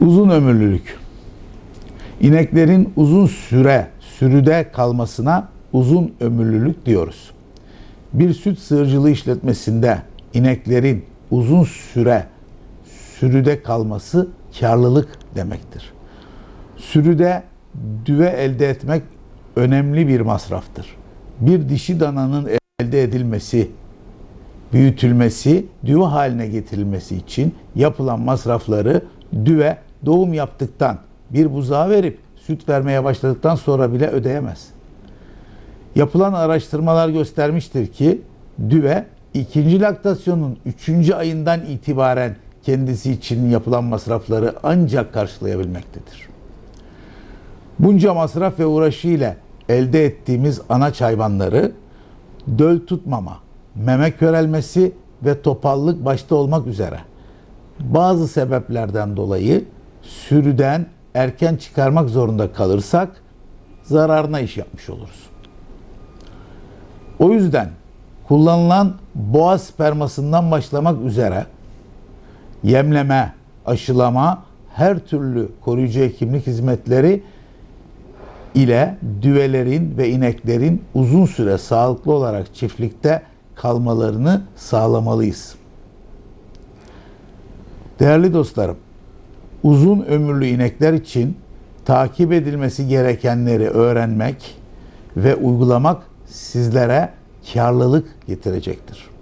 Uzun ömürlülük. İneklerin uzun süre sürüde kalmasına uzun ömürlülük diyoruz. Bir süt sığırcılığı işletmesinde ineklerin uzun süre sürüde kalması karlılık demektir. Sürüde düve elde etmek önemli bir masraftır. Bir dişi dananın elde edilmesi, büyütülmesi, düve haline getirilmesi için yapılan masrafları düve doğum yaptıktan bir buzağa verip süt vermeye başladıktan sonra bile ödeyemez. Yapılan araştırmalar göstermiştir ki düve ikinci laktasyonun üçüncü ayından itibaren kendisi için yapılan masrafları ancak karşılayabilmektedir. Bunca masraf ve uğraşı ile elde ettiğimiz anaç hayvanları döl tutmama, meme körelmesi ve topallık başta olmak üzere bazı sebeplerden dolayı sürüden erken çıkarmak zorunda kalırsak zararına iş yapmış oluruz. O yüzden kullanılan boğa spermasından başlamak üzere yemleme, aşılama, her türlü koruyucu hekimlik hizmetleri ile düvelerin ve ineklerin uzun süre sağlıklı olarak çiftlikte kalmalarını sağlamalıyız. Değerli dostlarım, uzun ömürlü inekler için takip edilmesi gerekenleri öğrenmek ve uygulamak sizlere karlılık getirecektir.